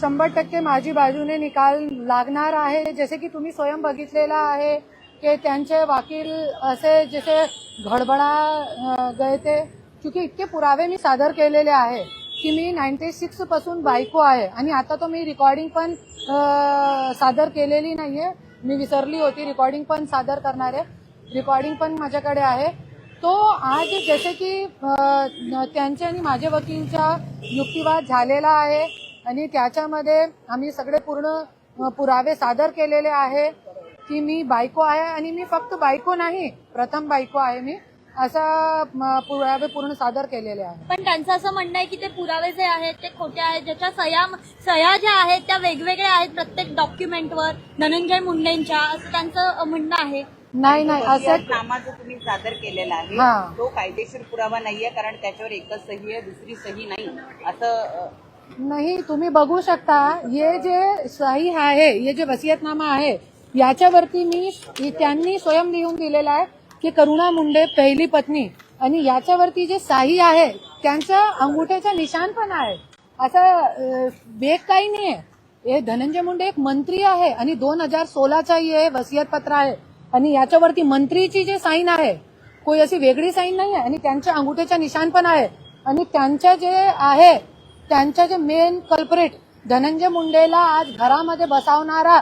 शंभर टक्के माझी बाजूने निकाल लागणार आहे. जसे की तुम्ही स्वयं बघितलेला आहे की त्यांचे वकील असे जसे घडबडा गए ते क्योंकि इतके पुरावे मी सादर केलेले आहे की मी नाईन्टी सिक्सपासून बायको आहे आणि आता तो मी रेकॉर्डिंग पण सादर केलेली नाही आहे मी विसरली होती रेकॉर्डिंग पण सादर करणार आहे. रेकॉर्डिंग पण माझ्याकडे आहे. तो आज जसे की त्यांचे आणि माझ्या वकीलचा युक्तिवाद झालेला आहे. आणि त्याच्यामध्ये आम्ही सगळे पूर्ण पुरावे सादर केलेले आहे की मी बायको आहे आणि मी फक्त बायको नाही प्रथम बायको आहे मी असा पुरावे पूर्ण सादर केलेले आहे पण त्यांचं असं म्हणणं आहे की ते पुरावे जे आहेत ते खोटे आहेत ज्याच्या सह्या सह्या ज्या आहेत त्या वेगवेगळ्या आहेत प्रत्येक डॉक्युमेंटवर धनंजय मुंडेंच्या असं त्यांचं म्हणणं आहे नाही नाही असं नामा जो तुम्ही सादर केलेला आहे. तो कायदेशीर पुरावा नाहीये कारण त्याच्यावर एकच सही आहे दुसरी सही नाही असं नाही तुम्ही बघू शकता हे जे सही आहे हे जे वसियतनामा आहे याच्यावरती मी त्यांनी स्वयं लिहून दिलेला आहे की करुणा मुंडे पहिली पत्नी. आणि याच्यावरती जे साही आहे त्यांचं अंगुठ्याचा निशाण पण आहे. असं बेग काही नाही आहे हे धनंजय मुंडे एक मंत्री आहे आणि दोन हजार सोळाचा हे वसियत पत्र आहे. आणि याच्यावरती मंत्रीची जे साईन आहे कोई अशी वेगळी साईन नाही आहे आणि त्यांच्या अंगुठ्याचा निशाण पण आहे. आणि त्यांच्या जे आहे त्यांच्या जे मेन कल्परेट धनंजय मुंडेला आज घरामध्ये बसावणारा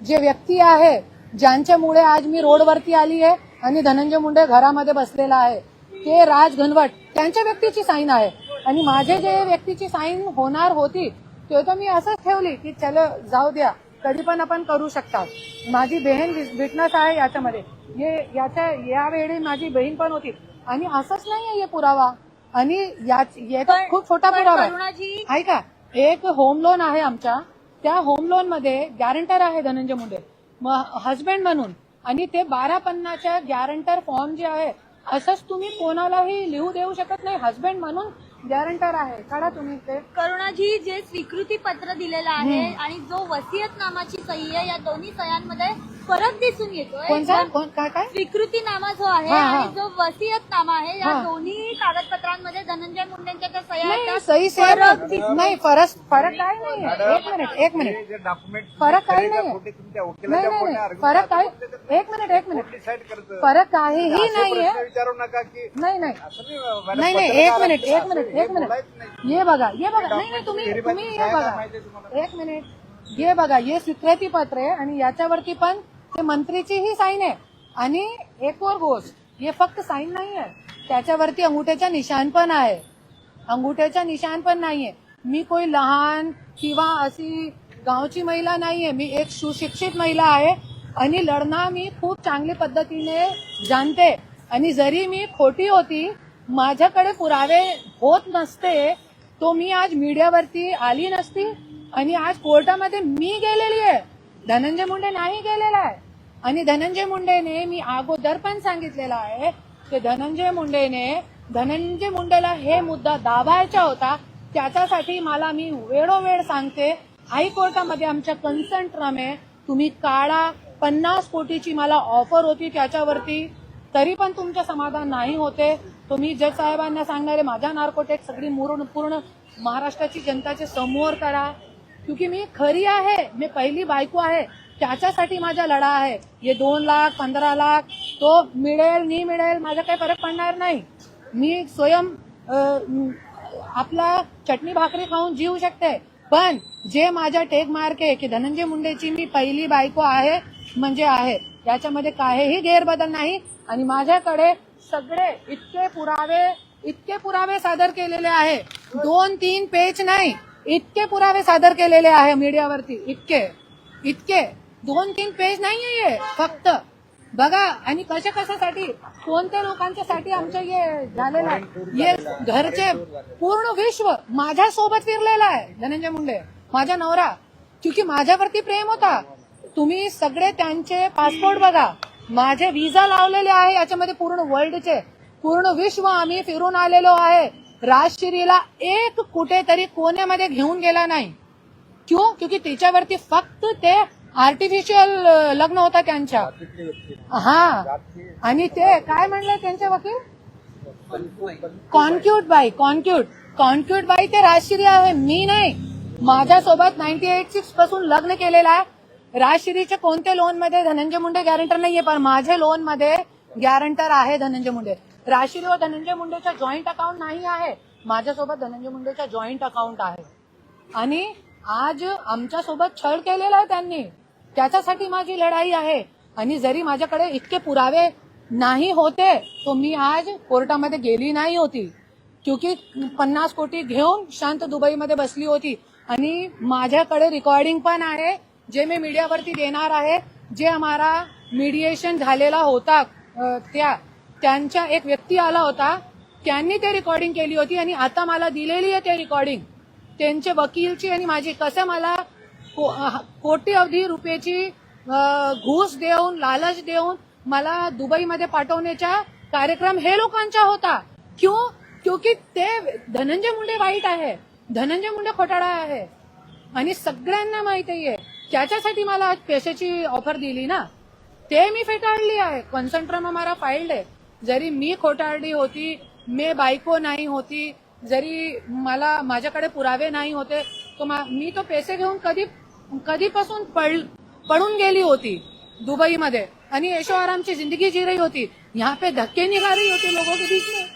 जे व्यक्ती आहे ज्यांच्यामुळे आज मी रोडवरती आली आहे आणि धनंजय मुंडे घरामध्ये बसलेला आहे ते राज घनवट त्यांच्या व्यक्तीची साईन आहे. आणि माझे जे व्यक्तीची साईन होणार होती ते तर मी असंच ठेवली की चलो जाऊ द्या कधी पण आपण करू शकतात. माझी बहीण विटनेस आहे याच्यामध्ये. हे याच्या यावेळी माझी बहीण पण होती. आणि असंच नाही आहे पुरावा. आणि याच पण- खूप छोटा पण पुरावा आहे. करुणाजी ऐका एक होम लोन आहे आमच्या. त्या होम लोनमध्ये गॅरंटर आहे धनंजय मुंडे. हजबंड म्हणून. आणि ते बारा पन्नाच्या गॅरंटर फॉर्म जे आहे असंच तुम्ही कोणालाही लिहू देऊ शकत नाही. हजबंड म्हणून गॅरंटर आहे. काढा तुम्ही ते. करुणाजी जे स्वीकृती पत्र दिलेलं आहे आणि जो वसियतनामाची सही आहे या दोन्ही सह्यांमध्ये फरक दिसून येतोय. कोणता? कोण काय काय? स्वीकृतीनामा जो आहे हा, हा. आणि जो वसियतनामा आहे या हा. दोन्ही कागदपत्रांमध्ये धनंजय मुंडेंच्या ज्या सह्या नाही त्या सही फरक दिसून नाही फरक फरक काय नाही. एक मिनिट एक मिनिट. डॉक्युमेंट फरक काही नाही. कुठे तुमच्या नाही वकिलाच्या नाही कोणी नाही. argument फरक काय एक मिनिट एक मिनिट. करतं फरक काहीही असे नाहीये. प्रश्न विचारू नका की नाही नाही. असं नाही नाही नाही. एक मिनिट एक मिनिट एक मिनिट. बोलायचं नाही. ये बघा ये बघा. नाही नाही तुम्ही तुम्ही हे काय बघा? एक मिनिट. ये बघा ये स्वीकृती पत्र आहे आणि याच्यावरती पण ते मंत्रीचीही साईन आहे. आणि एक वर गोष्ट हे फक्त साईन नाही आहे त्याच्यावरती अंगुठ्याचा निशाण पण आहे. अंगुठ्याचा निशाण पण नाहीये. मी कोई लहान किंवा अशी गावची महिला नाहीये. मी एक सुशिक्षित महिला आहे. आणि लढणं मी खूप चांगल्या पद्धतीने जाणते. आणि जरी मी खोटी होती माझ्याकडे पुरावे होत नसते तो मी आज मीडियावरती आली नसती. आणि आज कोर्टामध्ये मी गेलेली आहे. धनंजय मुंडे नाही गेलेला आहे. आणि धनंजय मुंडेने मी अगोदर पण सांगितलेलं आहे की धनंजय मुंडेने धनंजय मुंडेला हे मुद्दा दाबायचा होता त्याच्यासाठी मला मी वेळोवेळ सांगते हायकोर्टामध्ये आमच्या कन्संट्रम रमे तुम्ही काढा पन्नास कोटीची मला ऑफर होती त्याच्यावरती तरी पण तुमचं समाधान नाही होते. तुम्ही जज साहेबांना सांगणार आहे माझ्या नार्कोटेक सगळी मुरून पूर्ण महाराष्ट्राची जनताचे समोर करा. क्योंकि मी खरी आहे मी पहिली बायको आहे. त्याच्यासाठी माझा लढा आहे. हे दोन लाख पंधरा लाख तो मिळेल नी मिळेल माझा काही फरक पडणार नाही. मी स्वयं आपला चटणी भाकरी खाऊन जीव शकते. पण जे माझ्या टेक मार्क आहे की धनंजय मुंडेची मी पहिली बायको आहे म्हणजे आहे. याच्यामध्ये काहीही गैरबदल नाही. आणि माझ्याकडे सगळे इतके पुरावे इतके पुरावे सादर केलेले आहे. दोन तीन पेज नाही. इतके पुरावे सादर केलेले आहे मीडियावरती. इतके. इतके. दोन तीन पेज नाही आहे फक्त. बघा आणि कशा कशासाठी? कोणत्या लोकांच्यासाठी आमचं हे झालेलं आहे? हे घरचे पूर्ण विश्व माझ्या सोबत फिरलेलं आहे धनंजय मुंडे. माझा नवरा. क्योंकि माझ्यावरती प्रेम होता. तुम्ही सगळे त्यांचे पासपोर्ट बघा. माझे विजा लावलेले आहे याच्यामध्ये पूर्ण वर्ल्डचे पूर्ण विश्व आम्ही फिरून आलेलो आहे. राजश्रीला एक कुठेतरी कोण्यामध्ये घेऊन गेला नाही. क्यों? क्योंकि तिच्यावरती फक्त ते आर्टिफिशियल लग्न होता त्यांच्या. हा. आणि ते काय म्हणलं त्यांच्या वकील? कॉन्क्यूट बाई कॉन्क्यूट. कॉन्क्यूट बाई ते राजश्री आहे मी नाही. माझ्यासोबत नाईन्टी एट सिक्सपासून लग्न केलेलं आहे. राजश्रीच्या कोणत्या लोनमध्ये? धनंजय मुंडे गॅरंटर नाहीये पण माझे लोनमध्ये गॅरंटर आहे धनंजय मुंडे. राजश्री व धनंजय मुंडेचा जॉईंट अकाउंट नाही आहे. माझ्यासोबत धनंजय मुंडेचा जॉईंट अकाउंट आहे. आणि आज आमच्यासोबत छळ केलेला आहे त्यांनी. त्याच्यासाठी माझी लढाई आहे. आणि जरी माझ्याकडे इतके पुरावे नाही होते तो मी आज कोर्टामध्ये गेली नाही होती. क्योंकि पन्नास कोटी घेऊन शांत दुबईमध्ये बसली होती. आणि माझ्याकडे रेकॉर्डिंग पण आहे जे मी मीडियावरती देणार आहे जे हमारा मीडिएशन झालेला होता त्या त्यांच्या एक व्यक्ती आला होता त्यांनी ते रेकॉर्डिंग केली होती आणि आता मला दिलेली आहे ते रेकॉर्डिंग त्यांचे वकीलची आणि माझी कसं मला को- कोटी अवधी रुपयाची घूस देऊन लालच देऊन मला दुबईमध्ये पाठवण्याचा कार्यक्रम हे लोकांचा होता. क्यों? क्योंकि ते धनंजय मुंडे वाईट आहे. धनंजय मुंडे खोटाळा आहे. आणि सगळ्यांना माहिती आहे. त्याच्यासाठी मला आज पैशाची ऑफर दिली ना. ते मी फेटाळली आहे. कॉन्सन्ट्रम हमारा फाईल्ड आहे. जरी मी खोटाळली होती मी बायको नाही होती जरी मला माझ्याकडे पुरावे नाही होते तो मा- मी तो पैसे घेऊन कधी कधीपासून पळ पळून गेली होती दुबईमध्ये. आणि ऐशो आरामची जिंदगी जी रही होती यहाँ पे धक्के निघा रही होती लोगों के बीच में.